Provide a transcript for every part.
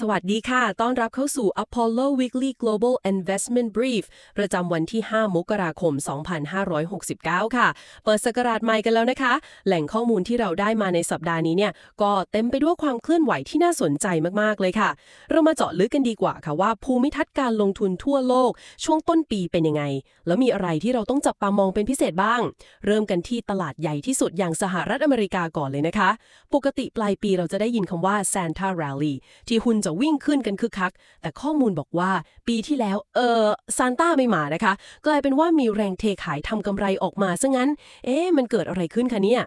สวัสดีค่ะ ต้อนรับเข้าสู่ Apollo Weekly Global Investment Brief ประจำวันที่ 5 มกราคม 2569 ค่ะ เปิดสกราชใหม่กันแล้วนะคะ แหล่งข้อมูลที่เราได้มาในสัปดาห์นี้เนี่ย ก็เต็มไปด้วยความเคลื่อนไหวที่น่าสนใจมากๆ เลยค่ะ เรามาเจาะลึกกันดีกว่าค่ะว่า ภูมิทัศน์การลงทุนทั่วโลก ช่วงต้นปีเป็นยังไง แล้วมีอะไรที่เราต้องจับตามองเป็นพิเศษบ้าง เริ่มกันที่ตลาดใหญ่ที่สุดอย่างสหรัฐอเมริกาก่อนเลยนะคะ ปกติปลายปีเราจะได้ยินคำว่า Santa Rally ที่หุ้นจะวิ่งขึ้นกันคึกคัก แต่ข้อมูลบอกว่าปีที่แล้ว เออซานต้าไม่มานะคะ กลายเป็นว่ามีแรงเทขายทำกำไรออกมาซะงั้น เอ๊ะมันเกิดอะไรขึ้นคะเนี่ย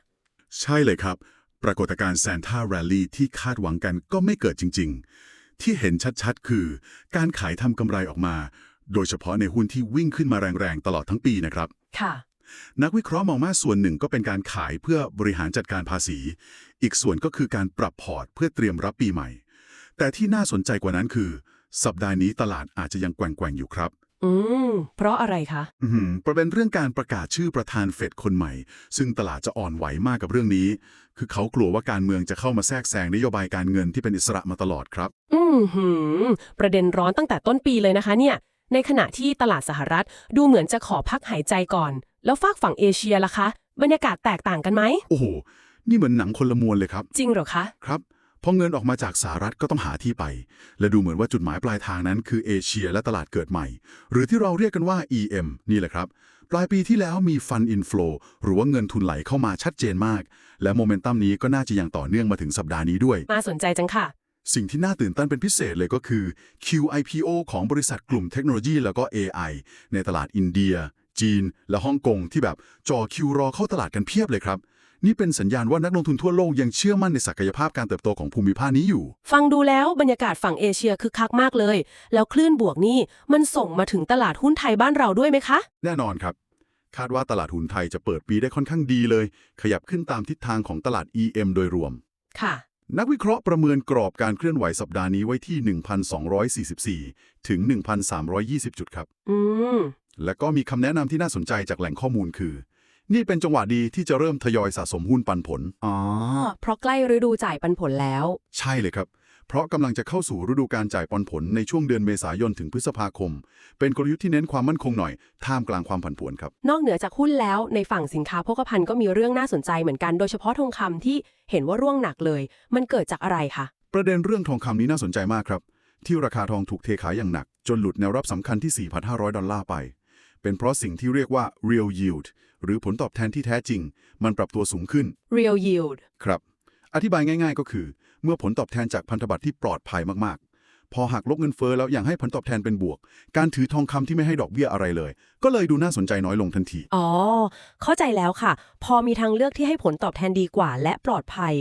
ใช่เลยครับ ปรากฏการณ์ Santa Rally ที่คาดหวังกันก็ไม่เกิดจริง ๆ ที่เห็นชัดๆ คือ การขายทำกำไรออกมา โดยเฉพาะในหุ้นที่วิ่งขึ้นมาแรงๆ ตลอดทั้งปีนะครับ ค่ะนักวิเคราะห์มองว่าส่วนหนึ่งก็เป็นการขายเพื่อบริหารจัดการภาษี อีกส่วนก็คือการปรับพอร์ตเพื่อเตรียมรับปีใหม่ แต่ที่น่าสนใจกว่านั้นคือ สัปดาห์นี้ตลาดอาจจะยังแกว่งๆอยู่ครับ อืม เพราะอะไรคะอืมประเด็นเรื่องการประกาศชื่อประธานเฟดคนใหม่ ซึ่งตลาดจะอ่อนไหวมากกับเรื่องนี้ คือเขากลัวว่าการเมืองจะเข้ามาแทรกแซงนโยบายการเงินที่เป็นอิสระมาตลอดครับ อืมหืมประเด็นร้อนตั้งแต่ต้นปีเลยนะคะเนี่ย ในขณะที่ตลาดสหรัฐดูเหมือนจะขอพักหายใจก่อน แล้วฝากฝั่งเอเชียล่ะคะ บรรยากาศแตกต่างกันไหมโอ้โห นี่เหมือนหนังคนละมวลเลยครับ จริงเหรอคะ ครับ พอเงินออกมาจากสหรัฐก็ต้องหาที่ไป และดูเหมือนว่าจุดหมายปลายทางนั้นคือเอเชียและตลาดเกิดใหม่ หรือที่เราเรียกกันว่า EM นี่แหละครับ ปลายปีที่แล้วมีฟันอินฟลูหรือว่าเงินทุนไหลเข้ามาชัดเจนมาก และโมเมนตัมนี้ก็น่าจะยังต่อเนื่องมาถึงสัปดาห์นี้ด้วย น่าสนใจจังค่ะ สิ่งที่น่าตื่นเต้นเป็นพิเศษเลยก็คือ QIPO ของบริษัทกลุ่มเทคโนโลยี แล้วก็ AI ในตลาดอินเดีย จีน และฮ่องกงที่แบบจอคิวรอเข้าตลาดกันเพียบเลยครับ นี่เป็นสัญญาณว่านักลงทุนทั่วโลกยังเชื่อมั่นในศักยภาพการเติบโตของภูมิภาคนี้อยู่ ฟังดูแล้วบรรยากาศฝั่งเอเชียคึกคักมากเลย แล้วคลื่นบวกนี่มันส่งมาถึงตลาดหุ้นไทยบ้านเราด้วยไหมคะ แน่นอนครับ คาดว่าตลาดหุ้นไทยจะเปิดปีได้ค่อนข้างดีเลย ขยับขึ้นตามทิศทางของตลาด EM โดยรวม ค่ะ นักวิเคราะห์ประเมินกรอบการเคลื่อนไหวสัปดาห์นี้ไว้ที่ 1,244 ถึง 1,320 จุดครับ อืม และก็มีคำแนะนำที่น่าสนใจจากแหล่งข้อมูลคือ นี่เป็นจังหวะดีที่จะเริ่มทยอยสะสมหุ้นปันผล อ๋อ เพราะใกล้ฤดูจ่ายปันผลแล้ว ใช่เลยครับ เพราะกำลังจะเข้าสู่ฤดูการจ่ายปันผลในช่วงเดือนเมษายนถึงพฤษภาคม เป็นกลยุทธ์ที่เน้นความมั่นคงหน่อย ท่ามกลางความผันผวนครับ นอกเหนือจากหุ้นแล้วในฝั่งสินค้าโภคภัณฑ์ก็มีเรื่องน่าสนใจเหมือนกัน โดยเฉพาะทองคำที่เห็นว่าร่วงหนักเลย มันเกิดจากอะไรคะ ประเด็นเรื่องทองคำนี้น่าสนใจมากครับ ที่ราคาทองถูกเทขายอย่างหนัก จนหลุดแนวรับสำคัญที่ 4,500 ดอลลาร์ไป เป็นเพราะสิ่งที่เรียกว่า real yield หรือผลตอบแทนที่แท้จริง มันปรับตัวสูงขึ้น real yield ครับ อธิบายง่าย ๆ ก็คือ เมื่อผลตอบแทนจากพันธบัตรที่ปลอดภัยมากๆ พอหักลบเงินเฟ้อแล้วยังให้ผลตอบแทนเป็นบวก การถือทองคำที่ไม่ให้ดอกเบี้ยอะไรเลย ก็เลยดูน่าสนใจน้อยลงทันที อ๋อ เข้าใจแล้วค่ะ พอมีทางเลือกที่ให้ผลตอบแทนดีกว่า และปลอดภัย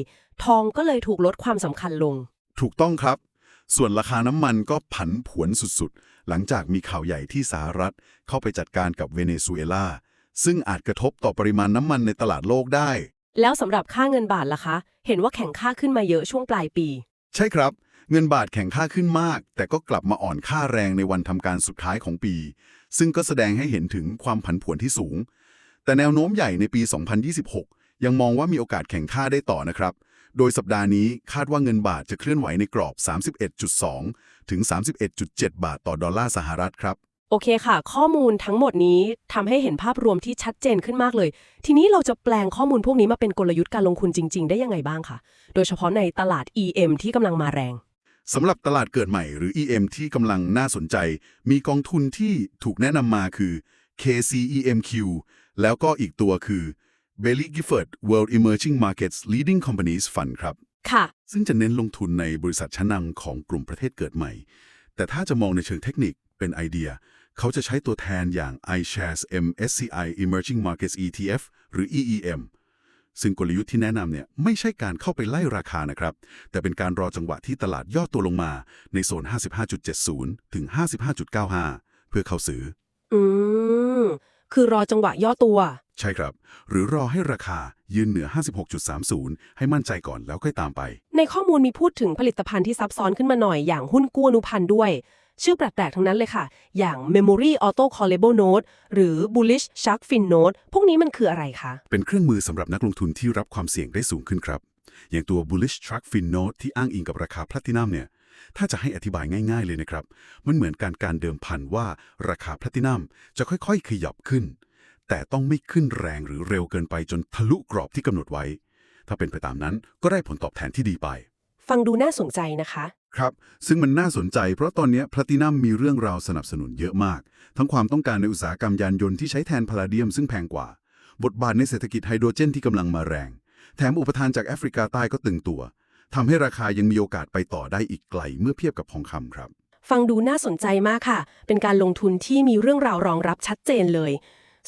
ทองก็เลยถูกลดความสำคัญลง ถูกต้องครับ ส่วนราคาน้ำมันก็ผันผวนสุดๆ หลังจากมีข่าวใหญ่ที่สหรัฐเข้าไปจัดการกับเวเนซุเอลา ซึ่งอาจกระทบต่อปริมาณน้ำมันในตลาดโลกได้ แล้วสำหรับค่าเงินบาทล่ะคะ เห็นว่าแข็งค่าขึ้นมาเยอะช่วงปลายปี ใช่ครับ เงินบาทแข็งค่าขึ้นมาก แต่ก็กลับมาอ่อนค่าแรงในวันทำการสุดท้ายของปี ซึ่งก็แสดงให้เห็นถึงความผันผวนที่สูง แต่แนวโน้มใหญ่ในปี 2026 ยังมองว่ามีโอกาสแข่งค่าได้ต่อนะครับ โดยสัปดาห์นี้คาดว่าเงินบาทจะเคลื่อนไหวในกรอบ 31.2 ถึง 31.7 บาทต่อดอลลาร์สหรัฐครับ โอเคค่ะ ข้อมูลทั้งหมดนี้ทำให้เห็นภาพรวมที่ชัดเจนขึ้นมากเลย ทีนี้เราจะแปลงข้อมูลพวกนี้มาเป็นกลยุทธ์การลงทุนจริง ๆ ได้ยังไงบ้างคะโดยเฉพาะในตลาด EM ที่กำลังมาแรงสำหรับตลาดเกิดใหม่หรือ EM ที่กำลังน่าสนใจ มีกองทุนที่ถูกแนะนำมาคือ KCEMQ แล้วก็อีกตัวคือ Bailey Gifford World Emerging Markets Leading Companies Fund ครับ ค่ะ ซึ่งจะเน้นลงทุนในบริษัทชั้นนำของกลุ่มประเทศเกิดใหม่ แต่ถ้าจะมองในเชิงเทคนิคเป็นไอเดีย เขาจะใช้ตัวแทนอย่าง iShares MSCI Emerging Markets ETF หรือ EEM ซึ่งกลยุทธ์ที่แนะนำเนี่ยไม่ใช่การเข้าไปไล่ราคานะครับ แต่เป็นการรอจังหวะที่ตลาดย่อตัวลงมาในโซน 55.70 ถึง 55.95 เพื่อเข้าซื้อ อืม คือรอจังหวะย่อตัว ใช่ครับ หรือรอให้ราคายืนเหนือ 56.30 ให้มั่นใจก่อนแล้วค่อยตามไป ในข้อมูลมีพูดถึงผลิตภัณฑ์ที่ซับซ้อนขึ้นมาหน่อยอย่างหุ้นกู้อนุพันธ์ด้วย ชื่อแปลกๆทั้งนั้นเลยค่ะ อย่าง Memory Auto Callable Note หรือ Bullish Shark Fin Note พวกนี้มันคืออะไรคะ เป็นเครื่องมือสำหรับนักลงทุนที่รับความเสี่ยงได้สูงขึ้นครับ อย่างตัว bullish truck fin note ที่อ้างอิงกับราคา platinum เนี่ยถ้าจะให้อธิบายง่ายๆเลยนะครับ มันเหมือนการการเดิมพันว่าราคาแพลตินัมจะค่อยๆ ขยับขึ้น แต่ต้องไม่ขึ้นแรงหรือเร็วเกินไปจนทะลุกรอบที่กำหนดไว้ ถ้าเป็นไปตามนั้นก็ได้ผลตอบแทนที่ดีไป ฟังดูน่าสนใจนะคะ ครับ ซึ่งมันน่าสนใจเพราะตอนนี้แพลตินัมมีเรื่องราวสนับสนุนเยอะมาก ทั้งความต้องการในอุตสาหกรรมยานยนต์ที่ใช้แทนพาราเดียมซึ่งแพงกว่า บทบาทในเศรษฐกิจไฮโดรเจนที่กำลังมาแรง แถมอุปทานจากแอฟริกาใต้ก็ตึงตัวทำให้ราคายังมีโอกาสไปต่อได้อีกไกลเมื่อเทียบกับทองคำครับ ฟังดูน่าสนใจมากค่ะ เป็นการลงทุนที่มีเรื่องราวรองรับชัดเจนเลย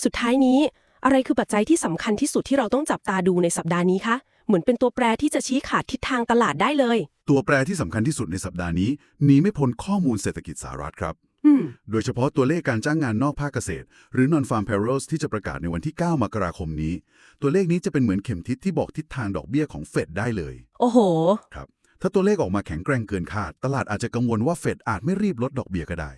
สุดท้ายนี้ อะไรคือปัจจัยที่สำคัญที่สุดที่เราต้องจับตาดูในสัปดาห์นี้คะ เหมือนเป็นตัวแปรที่จะชี้ขาดทิศทางตลาดได้เลย ตัวแปรที่สำคัญที่สุดในสัปดาห์นี้หนีไม่พ้นข้อมูลเศรษฐกิจสหรัฐครับอืมโดยเฉพาะตัวเลขการจ้างงานนอกภาคเกษตร หรือ non-farm payrolls ที่จะประกาศในวันที่ 9 มกราคมนี้ ตัวเลขนี้จะเป็นเหมือนเข็มทิศที่บอกทิศทางดอกเบี้ยของเฟดได้เลย โอ้โห ครับ ถ้าตัวเลขออกมาแข็งแกร่งเกินคาด ตลาดอาจจะกังวลว่าเฟดอาจไม่รีบลดดอกเบี้ยก็ได้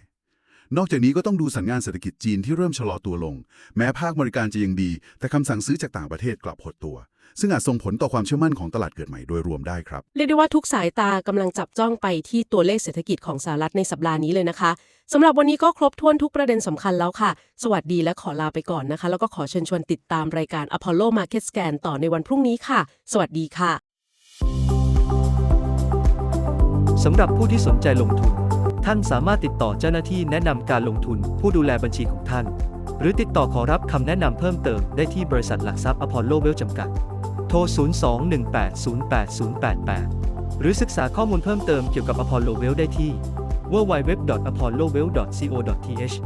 นอกจากนี้ก็ต้องดูสัญญาณเศรษฐกิจจีนที่เริ่มชะลอตัวลง แม้ภาคบริการจะยังดี แต่คำสั่งซื้อจากต่างประเทศกลับหดตัว ซึ่งอาจส่งผลต่อความเชื่อมั่นของตลาดเกิดใหม่โดยรวมได้ครับ เรียกได้ว่าทุกสายตากำลังจับจ้องไปที่ตัวเลขเศรษฐกิจของสหรัฐในสัปดาห์นี้เลยนะคะสำหรับวันนี้ก็ครบถ้วนทุกประเด็นสำคัญแล้วค่ะ สวัสดีและขอลาไปก่อนนะคะ แล้วก็ขอเชิญชวนติดตามรายการ Apollo Market Scan ต่อในวันพรุ่งนี้ค่ะ สวัสดีค่ะสำหรับผู้ที่สนใจลงทุน ท่านสามารถติดต่อเจ้าหน้าที่แนะนำการลงทุนผู้ดูแลบัญชีของท่าน หรือติดต่อขอรับคำแนะนำเพิ่มเติมได้ที่บริษัทหลักทรัพย์อพอลโลเวลจำกัด โทร 02-1808088 หรือศึกษาข้อมูลเพิ่มเติมเกี่ยวกับอพอลโลเวลได้ที่ www.apollowell.co.th